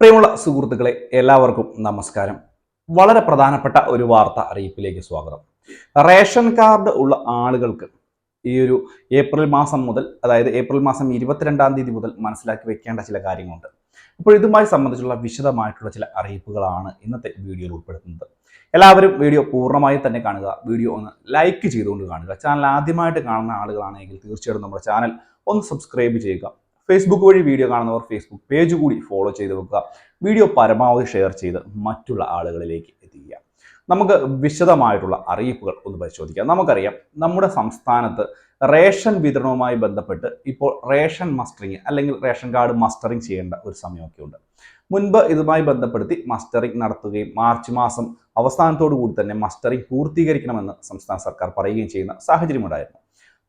പ്രിയമുള്ള സുഹൃത്തുക്കളെ എല്ലാവർക്കും നമസ്കാരം. വളരെ പ്രധാനപ്പെട്ട ഒരു വാർത്ത അറിയിപ്പിലേക്ക് സ്വാഗതം. റേഷൻ കാർഡ് ഉള്ള ആളുകൾക്ക് ഈ ഒരു ഏപ്രിൽ മാസം മുതൽ അതായത് ഏപ്രിൽ മാസം ഇരുപത്തിരണ്ടാം തീയതി മുതൽ മനസ്സിലാക്കി വെക്കേണ്ട ചില കാര്യങ്ങളുണ്ട്. അപ്പോൾ ഇതുമായി സംബന്ധിച്ചുള്ള വിശദമായിട്ടുള്ള ചില അറിയിപ്പുകളാണ് ഇന്നത്തെ വീഡിയോയിൽ ഉൾപ്പെടുത്തുന്നത്. എല്ലാവരും വീഡിയോ പൂർണമായി തന്നെ കാണുക വീഡിയോ ഒന്ന് ലൈക്ക് ചെയ്തുകൊണ്ട് കാണുക. ചാനൽ ആദ്യമായിട്ട് കാണുന്ന ആളുകളാണെങ്കിൽ തീർച്ചയായിട്ടും നമ്മുടെ ചാനൽ ഒന്ന് സബ്സ്ക്രൈബ് ചെയ്യുക. ഫേസ്ബുക്ക് വഴി വീഡിയോ കാണുന്നവർ ഫേസ്ബുക്ക് പേജ് കൂടി ഫോളോ ചെയ്ത് വെക്കുക. വീഡിയോ പരമാവധി ഷെയർ ചെയ്ത് മറ്റുള്ള ആളുകളിലേക്ക് എത്തിക്കുക. നമുക്ക് വിശദമായിട്ടുള്ള അറിയിപ്പുകൾ ഒന്ന് പരിശോധിക്കാം. നമുക്കറിയാം നമ്മുടെ സംസ്ഥാനത്ത് റേഷൻ വിതരണവുമായി ബന്ധപ്പെട്ട് ഇപ്പോൾ റേഷൻ മസ്റ്ററിങ് അല്ലെങ്കിൽ റേഷൻ കാർഡ് മസ്റ്ററിങ് ചെയ്യേണ്ട ഒരു സമയമൊക്കെ ഉണ്ട് മുൻപ് ഇതുമായി ബന്ധപ്പെടുത്തി മസ്റ്ററിങ് നടത്തുകയും മാർച്ച് മാസം അവസാനത്തോടു കൂടി തന്നെ മസ്റ്ററിങ് പൂർത്തീകരിക്കണമെന്ന് സംസ്ഥാന സർക്കാർ പറയുകയും ചെയ്യുന്ന സാഹചര്യമുണ്ടായിരുന്നു.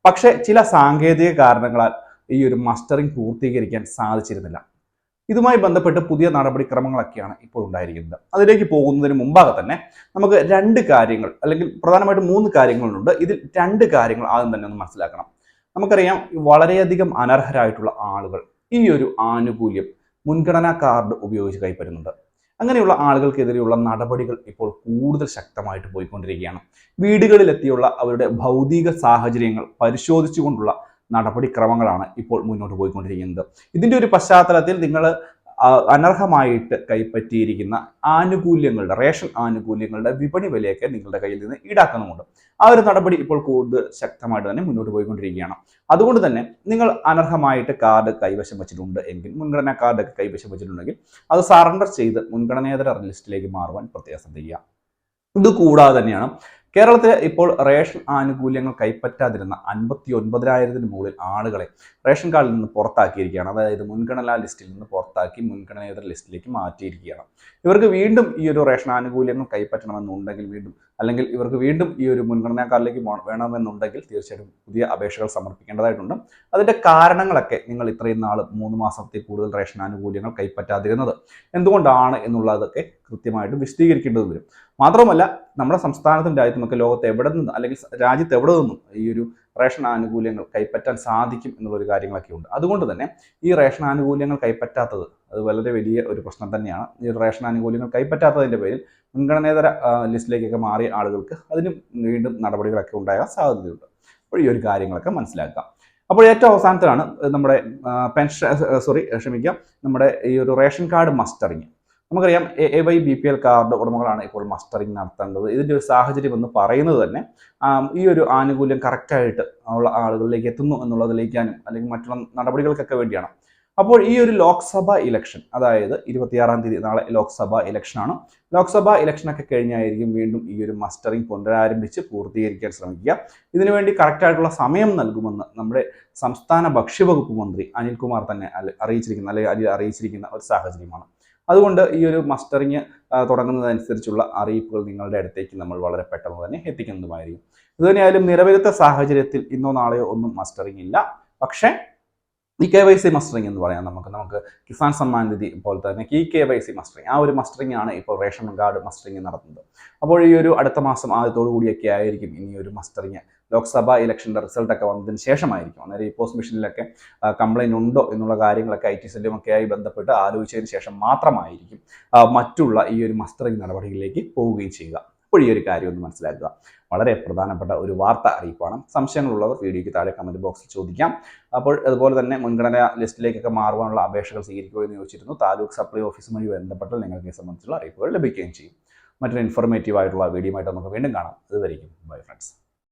പക്ഷേ ചില സാങ്കേതിക കാരണങ്ങളാൽ ഈ ഒരു മസ്റ്ററിംഗ് പൂർത്തീകരിക്കാൻ സാധിച്ചിരുന്നില്ല. ഇതുമായി ബന്ധപ്പെട്ട് പുതിയ നടപടിക്രമങ്ങളൊക്കെയാണ് ഇപ്പോൾ ഉണ്ടായിരിക്കുന്നത്. അതിലേക്ക് പോകുന്നതിന് മുമ്പാകെ തന്നെ നമുക്ക് രണ്ട് കാര്യങ്ങൾ അല്ലെങ്കിൽ പ്രധാനമായിട്ട് മൂന്ന് കാര്യങ്ങളുണ്ട്. ഇതിൽ രണ്ട് കാര്യങ്ങൾ ആദ്യം തന്നെ ഒന്ന് മനസ്സിലാക്കണം. നമുക്കറിയാം വളരെയധികം അനർഹരായിട്ടുള്ള ആളുകൾ ഈ ഒരു ആനുകൂല്യം മുൻഗണനാ കാർഡ് ഉപയോഗിച്ച് കൈപ്പറ്റുന്നുണ്ട്. അങ്ങനെയുള്ള ആളുകൾക്കെതിരെയുള്ള നടപടികൾ ഇപ്പോൾ കൂടുതൽ ശക്തമായിട്ട് പോയിക്കൊണ്ടിരിക്കുകയാണ്. വീടുകളിലെത്തിയുള്ള അവരുടെ ഭൗതിക സാഹചര്യങ്ങൾ പരിശോധിച്ചുകൊണ്ടുള്ള നടപടിക്രമങ്ങളാണ് ഇപ്പോൾ മുന്നോട്ട് പോയിക്കൊണ്ടിരിക്കുന്നത്. ഇതിന്റെ ഒരു പശ്ചാത്തലത്തിൽ നിങ്ങൾ അനർഹമായിട്ട് കൈപ്പറ്റിയിരിക്കുന്ന ആനുകൂല്യങ്ങളുടെ റേഷൻ ആനുകൂല്യങ്ങളുടെ വിപണി വിലയൊക്കെ നിങ്ങളുടെ കയ്യിൽ നിന്ന് ഈടാക്കുന്നുമുണ്ട്. ആ ഒരു നടപടി ഇപ്പോൾ കൂടുതൽ ശക്തമായിട്ട് തന്നെ മുന്നോട്ട് പോയിക്കൊണ്ടിരിക്കുകയാണ്. അതുകൊണ്ട് തന്നെ നിങ്ങൾ അനർഹമായിട്ട് കാർഡ് കൈവശം വെച്ചിട്ടുണ്ട് എങ്കിൽ മുൻഗണനാ കാർഡൊക്കെ കൈവശം വെച്ചിട്ടുണ്ടെങ്കിൽ അത് സറണ്ടർ ചെയ്ത് മുൻഗണനേതര ലിസ്റ്റിലേക്ക് മാറുവാൻ പ്രത്യേകം ശ്രദ്ധിക്കുക. ഇത് കൂടാതെ തന്നെയാണ് കേരളത്തിൽ ഇപ്പോൾ റേഷൻ ആനുകൂല്യങ്ങൾ കൈപ്പറ്റാതിരുന്ന അൻപത്തി ഒൻപതിനായിരത്തിന് മുകളിൽ ആളുകളെ റേഷൻ കാർഡിൽ നിന്ന് പുറത്താക്കിയിരിക്കുകയാണ്. അതായത് മുൻഗണനാ ലിസ്റ്റിൽ നിന്ന് പുറത്താക്കി മുൻഗണനേതര ലിസ്റ്റിലേക്ക് മാറ്റിയിരിക്കുകയാണ്. ഇവർക്ക് വീണ്ടും ഈ ഒരു റേഷൻ ആനുകൂല്യങ്ങൾ കൈപ്പറ്റണമെന്നുണ്ടെങ്കിൽ വീണ്ടും അല്ലെങ്കിൽ ഇവർക്ക് വീണ്ടും ഈ ഒരു മുൻഗണനാ കാർഡിലേക്ക് വേണമെന്നുണ്ടെങ്കിൽ തീർച്ചയായിട്ടും പുതിയ അപേക്ഷകൾ സമർപ്പിക്കേണ്ടതായിട്ടുണ്ട്. അതിന്റെ കാരണങ്ങളൊക്കെ നിങ്ങൾ ഇത്രയും നാൾ മൂന്ന് മാസത്തിൽ കൂടുതൽ റേഷൻ ആനുകൂല്യങ്ങൾ കൈപ്പറ്റാതിരുന്നത് എന്തുകൊണ്ടാണ് എന്നുള്ളതൊക്കെ കൃത്യമായിട്ട് വിശദീകരിക്കേണ്ടത് വരും. മാത്രമല്ല നമ്മുടെ സംസ്ഥാനത്തും രാജ്യത്തുമൊക്കെ ലോകത്ത് എവിടെ നിന്ന് അല്ലെങ്കിൽ രാജ്യത്ത് എവിടെ നിന്നും ഈ ഒരു റേഷൻ ആനുകൂല്യങ്ങൾ കൈപ്പറ്റാൻ സാധിക്കും എന്നുള്ളൊരു കാര്യങ്ങളൊക്കെ ഉണ്ട്. അതുകൊണ്ട് തന്നെ ഈ റേഷൻ ആനുകൂല്യങ്ങൾ കൈപ്പറ്റാത്തത് അത് വളരെ വലിയ ഒരു പ്രശ്നം തന്നെയാണ്. ഈ റേഷൻ ആനുകൂല്യങ്ങൾ കൈപ്പറ്റാത്തതിന്റെ പേരിൽ മുൻഗണനേതര ലിസ്റ്റിലേക്കൊക്കെ മാറിയ ആളുകൾക്ക് അതിനും വീണ്ടും നടപടികളൊക്കെ ഉണ്ടാകാൻ സാധ്യതയുണ്ട്. അപ്പോൾ ഈ ഒരു കാര്യങ്ങളൊക്കെ മനസ്സിലാക്കാം. അപ്പോൾ ഏറ്റവും അവസാനത്തിലാണ് നമ്മുടെ പെൻഷൻ സോറി ക്ഷമിക്കാം. നമ്മുടെ ഈ ഒരു റേഷൻ കാർഡ് മസ്റ്ററിങ്. നമുക്കറിയാം A Y B P L card ഉടമകളാണ് ഇപ്പോൾ മസ്റ്ററിങ് നടത്തേണ്ടത്. ഇതിന്റെ ഒരു സാഹചര്യം എന്ന് പറയുന്നത് തന്നെ ഈ ഒരു ആനുകൂല്യം കറക്റ്റായിട്ട് ഉള്ള ആളുകളിലേക്ക് എത്തുന്നു എന്നുള്ളതിലേക്കാനും അല്ലെങ്കിൽ മറ്റുള്ള നടപടികൾക്കൊക്കെ വേണ്ടിയാണ്. അപ്പോൾ ഈ ഒരു ലോക്സഭ ഇലക്ഷൻ അതായത് ഇരുപത്തിയാറാം തീയതി നാളെ ലോക്സഭ ഇലക്ഷനാണ് ലോക്സഭ ഇലക്ഷനൊക്കെ കഴിഞ്ഞായിരിക്കും വീണ്ടും ഈ ഒരു മസ്റ്ററിംഗ് പുനരാരംഭിച്ച് പൂർത്തീകരിക്കാൻ ശ്രമിക്കുക. ഇതിനുവേണ്ടി കറക്റ്റായിട്ടുള്ള സമയം നൽകുമെന്ന് നമ്മുടെ സംസ്ഥാന ഭക്ഷ്യവകുപ്പ് മന്ത്രി അനിൽകുമാർ തന്നെ അറിയിച്ചിരിക്കുന്ന അല്ലെങ്കിൽ അറിയിച്ചിരിക്കുന്ന ഒരു സാഹചര്യമാണ്. അതുകൊണ്ട് ഈ ഒരു മസ്റ്ററിങ് തുടങ്ങുന്നതനുസരിച്ചുള്ള അറിയിപ്പുകൾ നിങ്ങളുടെ അടുത്തേക്ക് നമ്മൾ വളരെ പെട്ടെന്ന് തന്നെ എത്തിക്കുന്നതുമായിരിക്കും. ഇതുതന്നെയായാലും നിലവിലത്തെ സാഹചര്യത്തിൽ ഇന്നോ നാളെയോ ഒന്നും മസ്റ്ററിങ് ഇല്ല. പക്ഷേ ഈ കെ വൈ സി മസ്റ്ററിങ് എന്ന് പറയാം നമുക്ക്. നമുക്ക് കിസാൻ സമ്മാൻ നിധി പോലെ തന്നെ ഈ കെ വൈ സി മസ്റ്ററിങ് ആ ഒരു മസ്റ്ററിങ് ആണ് ഇപ്പോൾ റേഷൻ കാർഡ് മസ്റ്ററിങ് നടത്തുന്നത്. അപ്പോൾ ഈ ഒരു അടുത്ത മാസം ആദ്യത്തോടു കൂടിയൊക്കെ ആയിരിക്കും ഇനി ഒരു മസ്റ്ററിങ് ലോക്സഭാ ഇലക്ഷന്റെ റിസൾട്ടൊക്കെ വന്നതിന് ശേഷമായിരിക്കും. അന്നേരം ഈ പോസ്റ്റ് മിഷനിലൊക്കെ കംപ്ലൈന്റ് ഉണ്ടോ എന്നുള്ള കാര്യങ്ങളൊക്കെ ഐ ടി സെല്ലും ആയി ബന്ധപ്പെട്ട് ആലോചിച്ചതിന് ശേഷം മാത്രമായിരിക്കും മറ്റുള്ള ഈ ഒരു മസ്റ്ററിങ് നടപടികളിലേക്ക് പോവുകയും ചെയ്യുക. അപ്പോൾ ഈ ഒരു കാര്യം ഒന്ന് മനസ്സിലാക്കുക. വളരെ പ്രധാനപ്പെട്ട ഒരു വാർത്ത അറിയിപ്പാണ്. സംശയങ്ങളുള്ളവർ വീഡിയോയ്ക്ക് താഴെ കമന്റ് ബോക്സിൽ ചോദിക്കാം. അപ്പോൾ അതുപോലെ തന്നെ മുൻഗണനാ ലിസ്റ്റിലേക്കൊക്കെ മാറുവാനുള്ള അപേക്ഷകൾ സ്വീകരിക്കുമോ എന്ന് ചോദിച്ചിരുന്നു. താലൂക്ക് സപ്ലൈ ഓഫീസുമായി ബന്ധപ്പെട്ട് നിങ്ങൾക്ക് ഈ സംബന്ധിച്ചുള്ള അറിയിപ്പുകൾ ലഭിക്കുകയും ചെയ്യും. മറ്റൊരു ഇൻഫോർമേറ്റീവ് ആയിട്ടുള്ള വീഡിയോ ആയിട്ട് നമുക്ക് വീണ്ടും കാണാം. അതുവരെയും ബൈ ഫ്രണ്ട്സ്